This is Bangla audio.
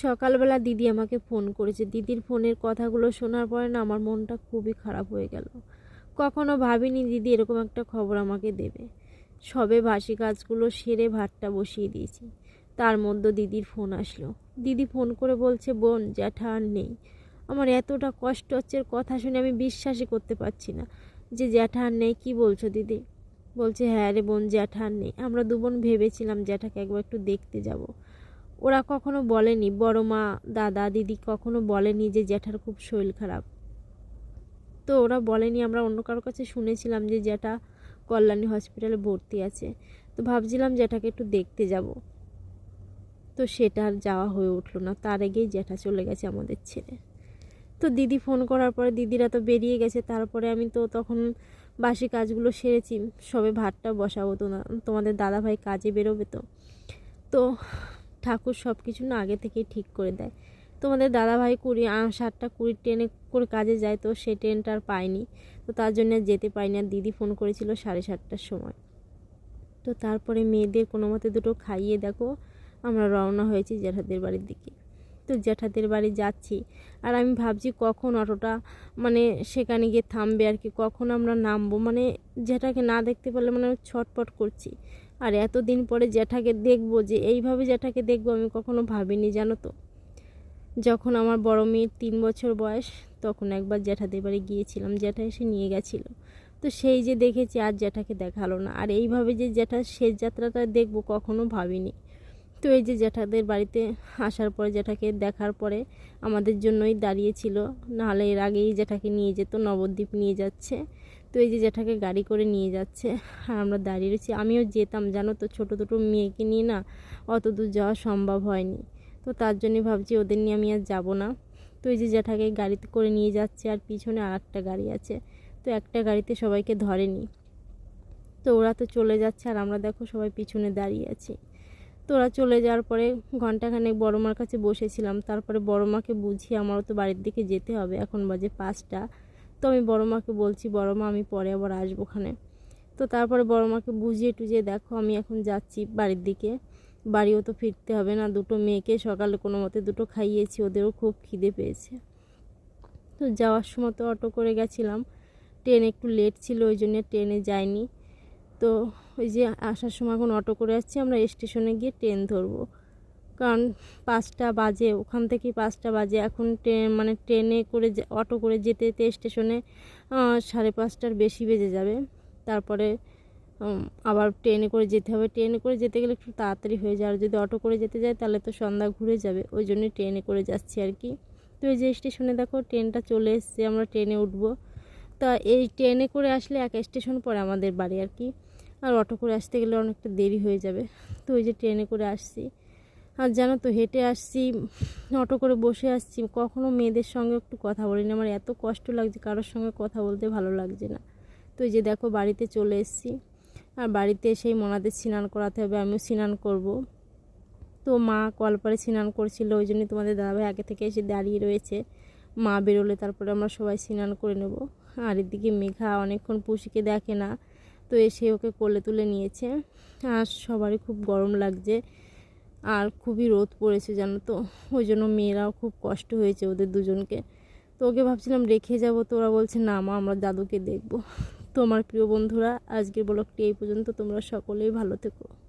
সকালবেলা দিদি আমাকে ফোন করেছে। দিদির ফোনের কথাগুলো শোনার পরে না আমার মনটা খুবই খারাপ হয়ে গেল। কখনো ভাবিনি দিদি এরকম একটা খবর আমাকে দেবে। সবে বাসি কাজগুলো সেরে ভাতটা বসিয়ে দিয়েছি। তার মধ্যে দিদির ফোন আসলো। দিদি ফোন করে বলছে, বোন, জ্যাঠা আর নেই। আমার এতটা কষ্ট হচ্ছে কথা শুনে আমি বিশ্বাসই করতে পারছি না যে জ্যাঠা আর নেই। কী বলছো দিদি? বলছে হ্যাঁ রে বোন, জ্যাঠা আর নেই। আমরা দু বোন ভেবেছিলাম জ্যাঠাকে একবার একটু দেখতে যাব। ওরা কখনো বলেনি, বড় মা, দাদা, দিদি কখনো বলেনি যে জ্যাঠার খুব শরীর খারাপ। তো ওরা বলেনি, আমরা অন্য কারোর কাছে শুনেছিলাম যে জ্যাঠা কল্যাণী হসপিটালে ভর্তি আছে। তো ভাবছিলাম জ্যাঠাকে একটু দেখতে যাব। তো সেটা আর যাওয়া হয়ে উঠল না, তার আগেই জ্যাঠা চলে গেছে আমাদের ছেড়ে তো দিদি ফোন করার পরে দিদিরা তো বেরিয়ে গেছে, তারপরে আমি তো তখন বাসি কাজগুলো সেরেছি, সবে ভাতটা বসাবো তো না তোমাদের দাদাভাই কাজে বেরোবে তো। তো ঠাকুর সব কিছু না আগে থেকেই ঠিক করে দেয়। তোমাদের দাদাভাই কুড়ি সাতটা কুড়ি ট্রেনে করে কাজে যায়, তো সেই ট্রেনটা আর পাইনি তো তার জন্য যেতে পারিনি। আর দিদি ফোন করেছিল সাড়ে সাতটার সময়। তো তারপরে মেয়েদের কোনো মতে দুটো খাইয়ে দেখো, আমরা রওনা হয়েছি জ্যাঠাদের বাড়ির দিকে। তো জ্যাঠাদের বাড়ি যাচ্ছি। আর আমি ভাবছি কখন অটোটা মানে সেখানে গিয়ে থামবে আর কি, কখন আমরা নামবো? মানে জ্যাঠাকে না দেখতে পারলে মানে ছটপট করছি। আর এতদিন পরে জ্যাঠাকে দেখব যে এইভাবে জ্যাঠাকে দেখব আমি কখনো ভাবিনি, জানো তো। যখন আমার বড় মেয়ের তিন বছর বয়স, তখন একবার জ্যাঠাদের বাড়ি গিয়েছিলাম, জ্যাঠা এসে নিয়ে গেছিল। তো সেই যে দেখেছি আর জ্যাঠাকে দেখাল না। আর এইভাবে যে জ্যাঠা শেষ যাত্রাটা দেখব কখনো ভাবিনি। তো এই যে জ্যাঠাদের বাড়িতে আসার পরে, জ্যাঠাকে দেখার পরে আমাদের জন্যই দাঁড়িয়েছিল নাহলে এর আগেই জ্যাঠাকে নিয়ে যেত, নবদ্বীপ নিয়ে যাচ্ছে। তো এই যে জ্যাঠাকে গাড়ি করে নিয়ে যাচ্ছে আর আমরা দাঁড়িয়ে রয়েছি। আমিও যেতাম, জানো তো, ছোটো দুটো মেয়েকে নিয়ে না অত দূর যাওয়া সম্ভব হয়নি। তো তার জন্যই ভাবছি ওদের নিয়ে আমি আর যাব না। তো এই যে জ্যাঠাকে গাড়িতে করে নিয়ে যাচ্ছে, আর পিছনে আর একটা গাড়ি আছে। তো একটা গাড়িতে সবাইকে ধরেনি। তো ওরা তো চলে যাচ্ছে, আর আমরা দেখো সবাই পিছনে দাঁড়িয়ে আছি। তো ওরা চলে যাওয়ার পরে ঘন্টাখানেক বড় মার কাছে বসেছিলাম। তারপরে বড় মাকে বুঝিয়ে আমারও তো বাড়ির দিকে যেতে হবে। এখন বাজে পাঁচটা। তো আমি বড় মাকে বলছি, বড় মা, আমি পরে আবার আসব ওখানে। তো তারপরে বড় মাকে বুঝিয়ে টুঝিয়ে দেখো, আমি এখন যাচ্ছি বাড়ির দিকে। বাড়িও তো ফিরতে হবে না, দুটো মেয়েকে সকালে কোনো মতে দুটো খাইয়েছি, ওদেরও খুব খিদে পেয়েছে। তো যাওয়ার সময় তো অটো করে গেছিলাম। ট্রেন একটু লেট ছিল, ওই জন্য ট্রেনে যাইনি। তো ওই যে আসার সময় এখন অটো করে আসছি, আমরা স্টেশনে গিয়ে ট্রেন ধরবো। কারণ পাঁচটা বাজে, ওখান থেকে পাঁচটা বাজে। এখন ট্রেন মানে ট্রেনে করে অটো করে যেতে যেতে স্টেশনে সাড়ে পাঁচটার বেশি বেজে যাবে। তারপরে আবার ট্রেনে করে যেতে হবে। ট্রেনে করে যেতে গেলে একটু তাড়াতাড়ি হয়ে যায়। আর যদি অটো করে যেতে যায়, তাহলে তো সন্ধ্যা ঘুরে যাবে। ওই জন্য ট্রেনে করে যাচ্ছি আর কি। তো এই যে স্টেশনে দেখো, ট্রেনটা চলে এসছে, আমরা ট্রেনে উঠবো। তা এই ট্রেনে করে আসলে এক স্টেশন পরে আমাদের বাড়ি আর কি। আর অটো করে আসতে গেলে অনেকটা দেরি হয়ে যাবে। তো ওই যে ট্রেনে করে আসছি। আর জানো তো, হেঁটে আসছি, অটো করে বসে আসছি, কখনো মেয়েদের সঙ্গে একটু কথা বলিনি। আমার এত কষ্ট লাগছে, কারোর সঙ্গে কথা বলতে ভালো লাগছে না। তো যে দেখো, বাড়িতে চলে এসেছি। আর বাড়িতে এসেই মনাদের স্নান করাতে হবে, আমিও স্নান করব। তো মা কলপারে স্নান করছিল, ওই জন্য তোমাদের দাদাভাই আগে থেকে এসে দাঁড়িয়ে রয়েছে। মা বেরোলে তারপরে আমরা সবাই স্নান করে নেব। আর এদিকে মেঘা অনেকক্ষণ পুষিকে দেখে না, তো এসে ওকে কোলে তুলে নিয়েছে। আর সবারই খুব গরম লাগছে। আর খুবই রোদ পড়েছে, জানো তো? ওই জন্য মেয়েরাও খুব কষ্ট হয়েছে ওদের দুজনকে। তো ওকে ভাবছিলাম রেখে যাব, তো ওরা বলছে, না মা, আমরা দাদুকে দেখব। তোমার প্রিয় বন্ধুরা, আজকের ব্লগটি এই পর্যন্ত, তোমরা সকলেই ভালো থেকো।